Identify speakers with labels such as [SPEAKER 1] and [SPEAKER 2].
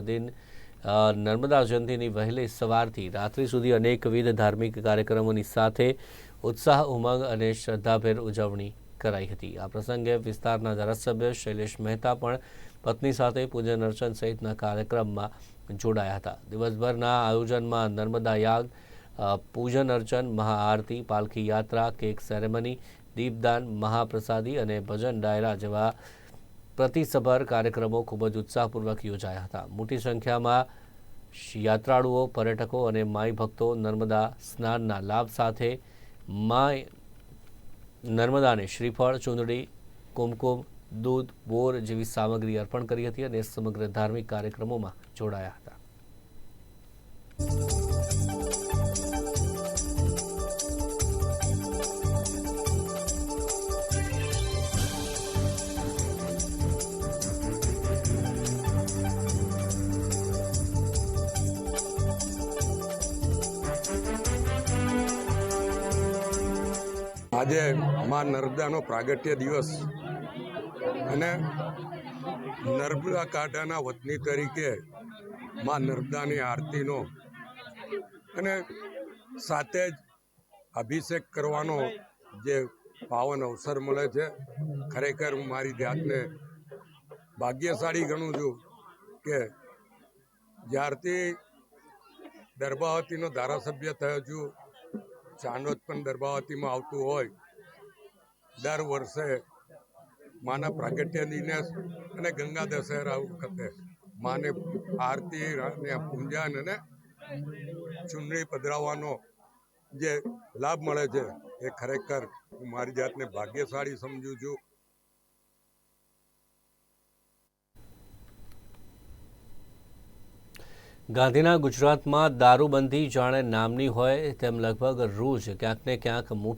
[SPEAKER 1] દિન નર્મદા જયંતિની વહેલી સવારથી રાત્રિ સુધી અનેકવિધ ધાર્મિક કાર્યક્રમોની સાથે ઉત્સાહ, ઉમંગ અને શ્રદ્ધાભેર ઉજવણી કરાઈ હતી. આ પ્રસંગે વિસ્તારના ધારાસભ્ય શૈલેષ મહેતા પણ પત્ની સાથે પૂજન અર્ચન સહિતના કાર્યક્રમમાં જોડાયા હતા. દિવસભરના આયોજનમાં નર્મદા યાગ પૂજન અર્ચન, મહાઆરતી, પાલખી યાત્રા, કેક સેરેમની, દીપદાન, મહાપ્રસાદી અને ભજન ડાયરા જેવા પ્રતિસભર કાર્યક્રમો ખૂબ જ ઉત્સાહપૂર્વક યોજાયા હતા. મોટી સંખ્યામાં યાત્રાળુઓ, પર્યટકો અને માઈ ભક્તો નર્મદા સ્નાનના લાભ સાથે માય નર્મદાને શ્રીફળ, ચૂંદડી, કુમકુમ, દૂધ, બોર જેવી સામગ્રી અર્પણ કરી હતી અને સમગ્ર ધાર્મિક કાર્યક્રમોમાં જોડાયા હતા.
[SPEAKER 2] આજે માં નર્મદાનો પ્રાગટ્ય દિવસ. અને નર્મદા કાંઠાના વતની તરીકે માં નર્મદાની આરતીનો અને સાથે જ અભિષેક કરવાનો જે પાવન અવસર મળે છે, ખરેખર હું મારી જાતને ભાગ્યશાળી ગણું છું કે જ્યારથી દરબાવતીનો ધારાસભ્ય થયો છું ચાંદોદ પણ દરબાવતીમાં આવતું હોય, દર વર્ષે માના પ્રાગટ્ય દિનેશ અને ગંગા દશેરા વખતે માને આરતી અને પૂજન અને ચૂંટણી પધરાવવાનો જે લાભ મળે છે, એ ખરેખર હું મારી જાતને ભાગ્યશાળી સમજું છું.
[SPEAKER 1] ગાંધીના ગુજરાતમાં દારૂબંધી જાણે નામની હોય તેમ લગભગ રોજ ક્યાંક ને ક્યાંક મોટા